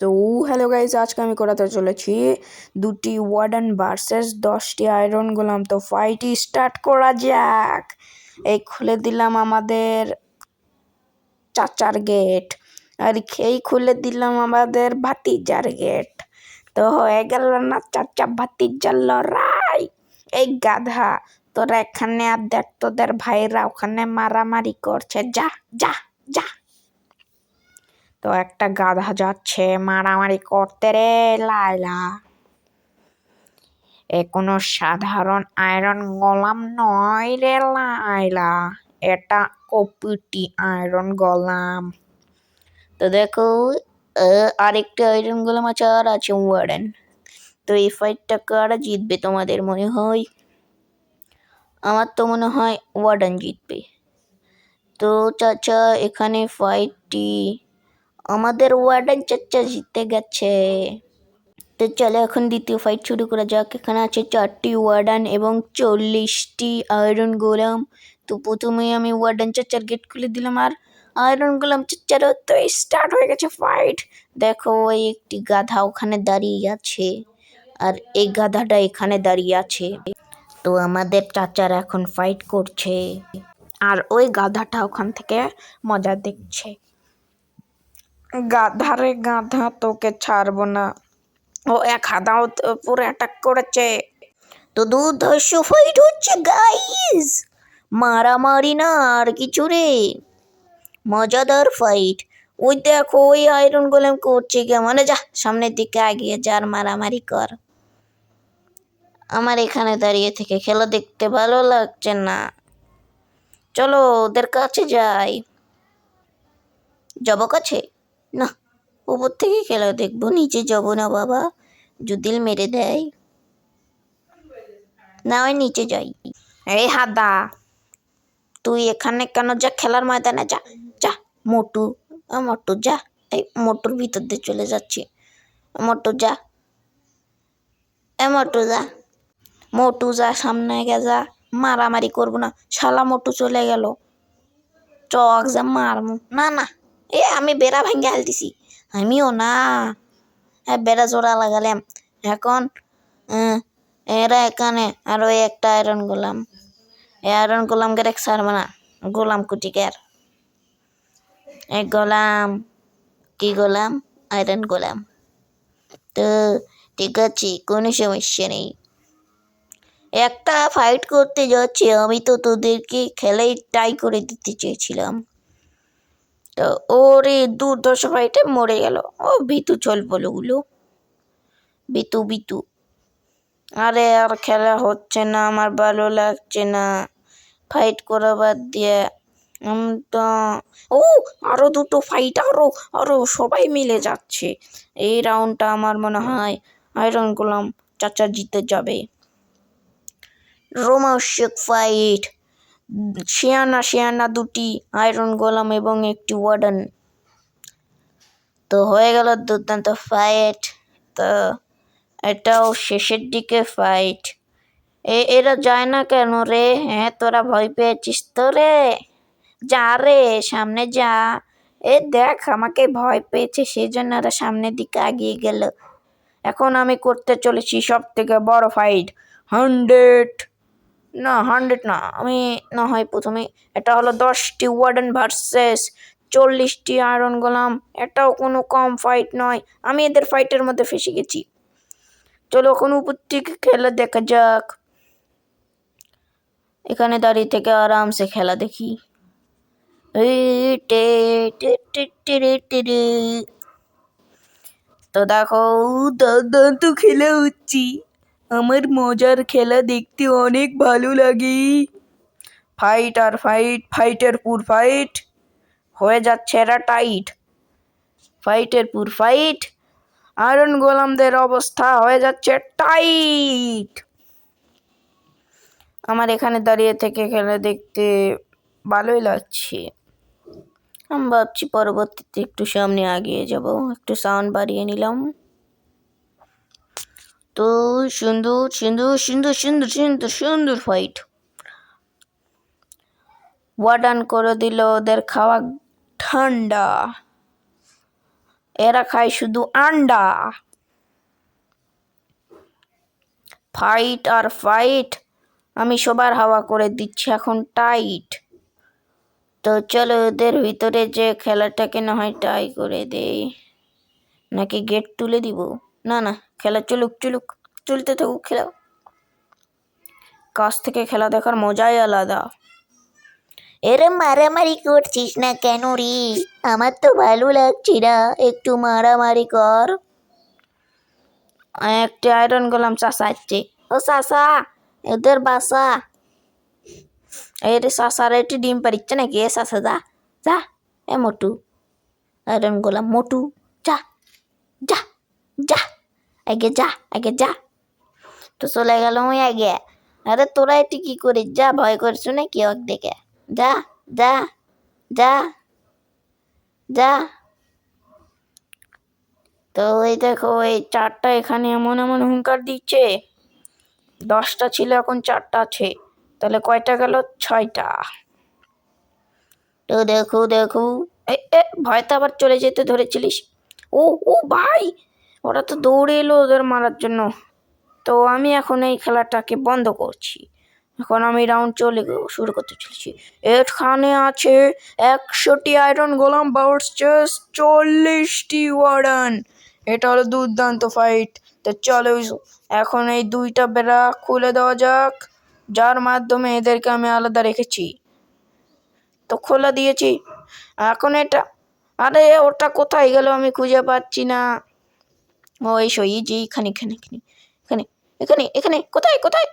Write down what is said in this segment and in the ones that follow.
তো hello guys আজকে আমি করাতে চলেছি দুটি ওয়ার্ডেন ভার্সেস দশটি আয়রন গোলাম। তো ফাইটই স্টার্ট করা যাক। এই খুলে দিলাম আমাদের চাচার গেট আর এই খুলে দিলাম আমাদের ভাতিজার গেট তো হয়ে গেল না চাচা ভাতিজার লড়াই। এই গাধা, তোরা এখানে আর দেখ তোদের ভাইরা ওখানে মারামারি করছে। যা যা যা। তো একটা গাধা যাচ্ছে, মারামারি করতে রে লাইলা এ কোনো সাধারণ আয়রন গোলাম নয় রে লাইলা এটা কপিটি আয়রন গোলাম। তো দেখো আরেকটা আয়রন গোলাম আছে, আর আছে ওয়ার্ডেন তো এই ফাইটটা কারা জিতবে তোমাদের মনে হয়? আমার তো মনে হয় ওয়ার্ডেন জিতবে। তো চাচা, এখানে ফাইটটি আমাদের ওয়ার্ডেন চাচা জিতে গেছে। তো চলো এখন দ্বিতীয় ফাইট শুরু করা যাক। এখানে আছে চারটি ওয়ার্ডেন এবং চল্লিশটি আয়রন গোলাম। তো প্রথমেই আমি ওয়ার্ডেন চাচার গেট খুলে দিলাম আর আয়রন গোলাম চাচারও তো স্টার্ট হয়ে গেছে ফাইট দেখো, ওই একটি গাধা ওখানে দাঁড়িয়ে আছে আর এই গাধাটা এখানে দাঁড়িয়ে আছে। তো আমাদের চাচারা এখন ফাইট করছে আর ওই গাধাটা ওখান থেকে মজা দেখছে। গাধা রে গাধা, তোকে ছাড়বো না। ও এক হাদাও পুরো অ্যাটাক করেছে। তো দুর্ধর্ষ ফাইট হচ্ছে গাইস মারামারি না, আর কিছু রে। মজাদার ফাইট ওই দেখো, ওই আয়রন গোলেম করছে কেমন যা, সামনের দিকে আগিয়ে যা আর মারামারি কর। আমার এখানে দাঁড়িয়ে থেকে খেলা দেখতে ভালো লাগছে না। চলো, ওদের কাছে যাই। যাব কাছে? না, উপর থেকে খেলা দেখব, নিচে যাব না বাবা। জুদিল মেরে দেয়। না ওই নিচে যাই। এই হাদা, তুই এখানে কেন যা, খেলার ময়দানে যা যা, মোটু মোটু যা, এই মোটুর ভিতর দিয়ে চলে যাচ্ছি। মোটু যা, এ মোটু যা মোটু যা, সামনে গে যা, মারামারি করব না, শালা মোটু চলে গেল। চক যা মারমু। না না এ, আমি বেড়া ভেঙে হালতেছি আমিও না। হ্যাঁ বেড়া জোড়া লাগালাম। এখন এরা এখানে আর ওই একটা আয়রন গোলাম। এ আয়রন গোলামকে এক সারবে না, গোলাম কুটিকার। এক গোলাম, কি গোলাম? Iron golem. তো, ঠিক আছে, কোনো সমস্যা নেই। একটা ফাইট করতে যাচ্ছি, আমি তো তোদেরকে খেলেই টাই করে দিতে চেয়েছিলাম। তো ওরে দুর্দশ ফাইটে মরে গেল। ও বিতু, চল বলো ওগুলো। বিতু বিতু। আরে আর খেলা হচ্ছে না, আমার ভালো লাগছে না। ফাইট করা বাদ দিয়ে ও, আরও দুটো ফাইট আরও আরও সবাই মিলে যাচ্ছে। এই রাউন্ডটা আমার মনে হয় আয়রন গোলাম চাচা জিতে যাবে। রোমান্সিক ফাইট শিয়ানা শিয়ানা দুটি আয়রন গোলাম এবং একটি ওয়ার্ডেন তো হয়ে গেল দুর্দান্ত ফাইট তো এটাও শেষের দিকে ফাইট এ, এরা যায় না কেন রে? হ্যাঁ তোরা ভয় পেয়েছিস তো রে। যা রে, সামনে যা। এ, দেখ, আমাকে ভয় পেয়েছে সেই জন্য ওরা সামনের দিকে এগিয়ে গেল। এখন আমি করতে চলেছি সব থেকে বড় ফাইট হান্ড্রেড না হান্ড্রেড না, আমি না হয় প্রথমে, এটা হলো দশটি ওয়ার্ডেন ভার্সেস চল্লিশটি আয়রন গোলাম, এটাও কোনো কম ফাইট নয়, আমি এদের ফাইটের মধ্যে ফেসে গেছি। চলো এখন উপর থেকে খেলা দেখা যাক। এখানে দাঁড়িয়ে থেকে আরামসে খেলা দেখি। তো দেখো দুর্দান্ত খেলা হচ্ছি আমার মজার খেলা দেখতে অনেক ভালো লাগে। ফাইট আর ফাইট ফাইটের পুর ফাইট হয়ে যাচ্ছে এরা টাইট ফাইটের পুর ফাইট আয়রন গোলামদের অবস্থা হয়ে যাচ্ছে টাইট আমার এখানে দাঁড়িয়ে থেকে খেলা দেখতে ভালোই লাগছে। আমি ভাবছি পরবর্তীতে একটু সামনে আগিয়ে যাব, একটু সাউন্ড বাড়িয়ে নিলাম। তো সুন্দর সুন্দর সুন্দর সুন্দর সুন্দর সুন্দর ফাইট ওয়ার্ডান করে দিল ওদের খাওয়া ঠান্ডা। এরা খায় শুধু আন্ডা। ফাইট আর ফাইট আমি সবার হাওয়া করে দিচ্ছি, এখন টাইট তো চলো ওদের ভিতরে যে খেলাটাকে না হয় টাই করে দেই, নাকি গেট তুলে দিব? না না খেলা চলুক চলুক চলতে থাকুক খেলা কাছ থেকে খেলা দেখার মজাই আলাদা। এরে মারামারি করছিস না কেন রে? আমার তো ভালো লাগছে না একটু মারামারি কর। একটা আয়রন গোলাম চাষা আসছে ও চাষা এদের বাসা। এই রে চাষার একটি ডিম পারিচ্ছে নাকি? এ চাষা যা যা এ মোটু। আয়রন গোলাম মোটু যা যা যা। আগে যা আগে যা। তো চলে গেল ওই আগে। আরে তোরা এটি কি করিস? যা, ভয় করছ নাকি ওর দেখে যা যা যা যা। তো ওই দেখো এই চারটা এখানে এমন এমন হুঙ্কার দিচ্ছে। দশটা ছিল, এখন চারটা আছে। তাহলে কয়টা গেল? ছয়টা। তো দেখো দেখো। এ এ তো আবার চলে যেতে ধরেছিলিস। ও ও, ভাই! ওরা তো দৌড়ে এলো ওদের মারার জন্য। তো আমি এখন এই খেলাটাকে বন্ধ করছি। এখন আমি রাউন্ড চলে শুরু করতে চলেছি। এখানে আছে একশোটি আয়রন গোলাম ভার্সেস চল্লিশটি ওয়ার্ডান এটা হলো দুর্দান্ত ফাইট তো চলো, এখন এই দুইটা বেড়া খুলে দেওয়া যাক। যার মাধ্যমে এদেরকে আমি আলাদা রেখেছি। তো খোলা দিয়েছি। এখন এটা, আরে ওটা কোথায় গেল আমি খুঁজে পাচ্ছি না। ও, এসো, এই যে এখানে এখানে এখানে এখানে এখানে এখানে, কোথায় কোথায়?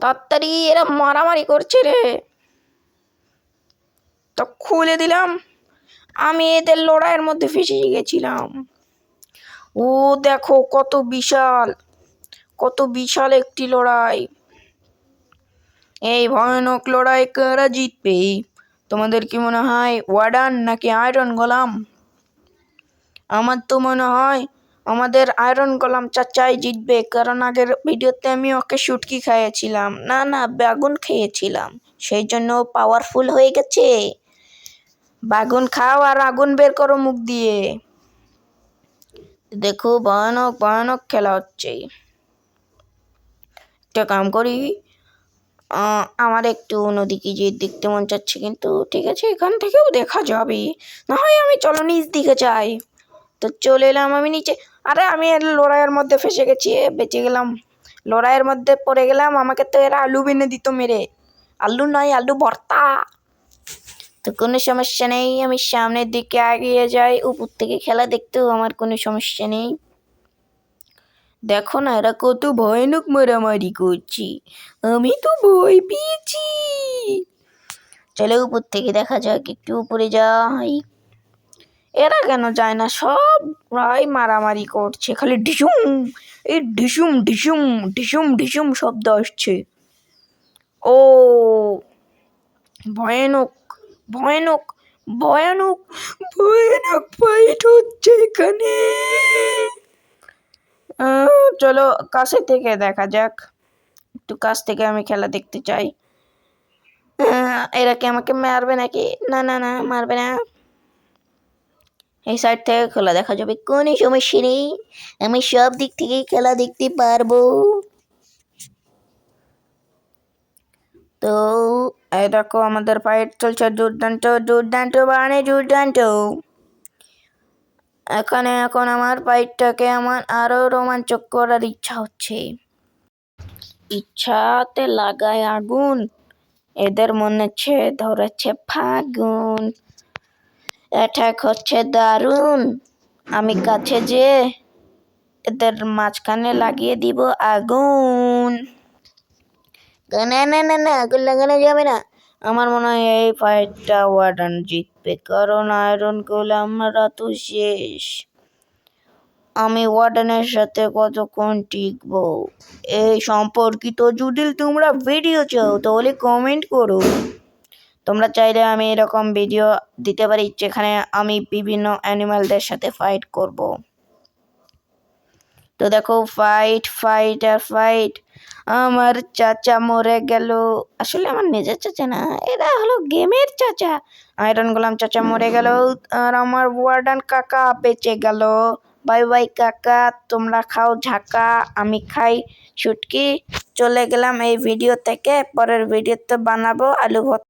তাড়াতাড়ি এরা মারামারি করছে রে। তো খুলে দিলাম। আমি এদের লড়াইয়ের মধ্যে ফেসে গেছিলাম। ও, দেখো কত বিশাল কত বিশাল একটি লড়াই। এই ভয়ানক লড়াই কারা জিতবে? তোমাদের কি মনে হয়, ওয়ার্ডান নাকি আয়রন গোলাম? আমার তো মনে হয় আমাদের আয়রন গোলাম চাচাই জিতবে, কারণ আগের ভিডিওতে আমি ওকে শুটকি খাইয়েছিলাম। না না, বেগুন খেয়েছিলাম। সেই জন্য পাওয়ারফুল হয়ে গেছে। বাগুন খাও আর আগুন বের করো মুখ দিয়ে। দেখো, ভয়ানক ভয়ানক খেলা হচ্ছে। একটা কাম করি আমার একটু নদীকে যে দেখতে মন চাচ্ছে কিন্তু ঠিক আছে, এখান থেকেও দেখা যাবে। না হয় আমি চলো নিজ দিকে যাই। তো চলে এলাম আমি নিচে। আরে আমি লড়াইয়ের মধ্যে ফেসে গেছি বেঁচে গেলাম। লড়াইয়ের মধ্যে পড়ে গেলাম, আমাকে তো এরা আলু বেনে দিত মেরে। আলু নয়, আলু ভর্তা। তো কোনো সমস্যা নেই, আমি সামনের দিকে এগিয়ে যাই, উপর থেকে খেলা দেখতেও আমার কোনো সমস্যা নেই। দেখো না, এরা কত ভয়ানক মারামারি করছি। আমি তো ভয় পেয়েছি। চলে উপর থেকে দেখা যাক, একটু উপরে যাই। এরা কেন যায় না? সব প্রায় মারামারি করছে। খালি ঢিসুম এই ঢিসুম ঢিসুম ঢিসুম ঢিসুম শব্দ আসছে। ও, ভয়ানক ভয়ানক ভয়ানক ভয়ানক ফাইট হচ্ছে এখানে। চলো কাছে থেকে দেখা যাক। একটু কাছ থেকে আমি খেলা দেখতে চাই। এরা কি আমাকে মারবে নাকি? না না না, মারবে না। এই সাইড থেকে খেলা দেখা যাবে। কোনো সমস্যা নেই। আমি সব দিক থেকেই খেলা দেখতে পারব। তো এই দেখো আমাদের ফাইট চলছে দুর্দান্ত দুর্দান্ত মানে দুর্দান্ত। এখানে এখন আমার ফাইটটাকে আমার আরও রোমাঞ্চক করার ইচ্ছা হচ্ছে। ইচ্ছাতে লাগায় আগুন। এদের মনে হচ্ছে ধরেছে ফাগুন। অ্যাটাক হচ্ছে দারুণ। আমি কাছে যে এদের মাঝখানে লাগিয়ে দিব আগুন। না না না না, আগুন লাগানো যাবে না। আমার মনে হয় এই ফাইটটা ওয়ার্ডান জিতবে, কারণ আয়রন গোলামরা তো শেষ। আমি ওয়ার্ডানের সাথে কতক্ষণ টিকবো? এই সম্পর্কিত যদি তোমরা ভিডিও চাও, তাহলে কমেন্ট করো। তোমরা চাইলে আমি এরকম ভিডিও দিতে পারি যেখানে আমি বিভিন্ন অ্যানিমালদের সাথে ফাইট করব। তো দেখো ফাইট ফাইট আর ফাইট আমার চাচা মরে গেল। আসলে আমার নিজের চাচা না, এরা হলো গেমের চাচা। আয়রন গোলাম চাচা মরে গেল আর আমার ওয়ার্ডান কাকা বেঁচে গেল। বাই বাই কাকা, তোমরা খাও ঝাঁকা, আমি খাই ছুটকি চলে গেলাম এই ভিডিও থেকে, পরের ভিডিও তো বানাবো আলু ভর্তা।